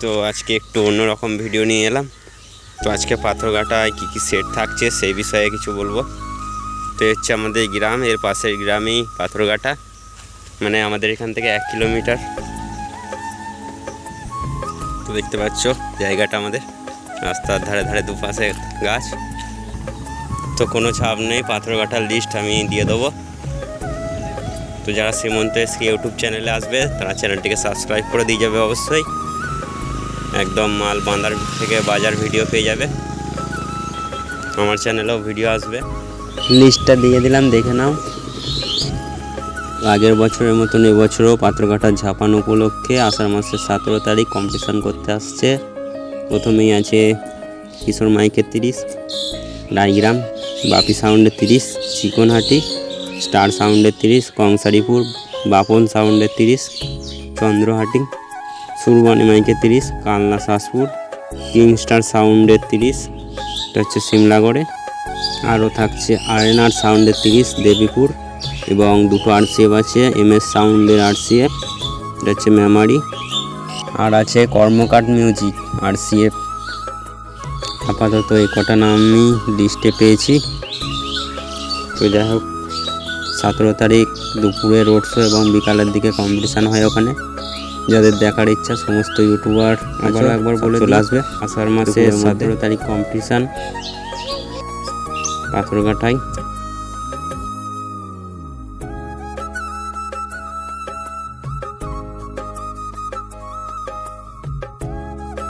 তো আজকে একটু অন্যরকম ভিডিও নিয়ে এলাম। তো আজকে পাথরঘাটায় কী কী সেট থাকছে সেই বিষয়ে কিছু বলব। তো হচ্ছে আমাদের গ্রাম, এর পাশের গ্রামেই পাথরঘাটা। মানে আমাদের এখান থেকে এক কিলোমিটার। তো দেখতে পাচ্ছ জায়গাটা আমাদের। রাস্তার ধারে ধারে দুপাশে গাছ। তো কোনো ছাপ নেই, পাথরঘাটার লিস্ট আমি দিয়ে দেবো। তো যারা শ্রীমন্ত এসকে ইউটিউব চ্যানেলে আসবে, তারা চ্যানেলটিকে সাবস্ক্রাইব করে দিয়ে যাবে অবশ্যই। একদম মাল বাঁধার থেকে বাজার ভিডিও পেয়ে যাবে। আমার চ্যানেলেও ভিডিও আসবে। লিস্টটা দিয়ে দিলাম, দেখে নাও। আগের বছরের মতন এবছরও পাত্রঘাটার ঝাপান উপলক্ষে আষাঢ় মাসের সতেরো তারিখ কম্পিটিশন করতে আসছে। প্রথমেই আছে কিশোর মাইকের তিরিশ ডাইগ্রাম বাপি সাউন্ডের তিরিশ, চিকনহাটি স্টার সাউন্ডের তিরিশ, কংসারিপুর, বাপন সাউন্ডের তিরিশ, চন্দ্রহাটি সুরবানি মাইকের তিরিশ, কালনা শাসপুর কিংস্টার সাউন্ডের তিরিশ, এটা হচ্ছে সিমলাগড়ে। আরও থাকছে আরেনার সাউন্ডের তিরিশ, দেবীপুর এবং দুটো আরসিএফ আছে এম এস সাউন্ডের আরসিএফ, এটা হচ্ছে মেমারি। আর আছে কর্মকাট মিউজিক, আরসিএফ। আপাতত এই কটা নাম আমি লিস্টে পেয়েছি। তো যাই হোক, সতেরো তারিখ দুপুরে রোড শো এবং বিকালের দিকে কম্পিটিশান হয় ওখানে। যাদের দেখার ইচ্ছা সমস্ত ইউটিউবার আবার একবার বলে চলে আসবে। আষাঢ় মাসে সতেরো তারিখ কম্পিটিশান পাথরঘাটায়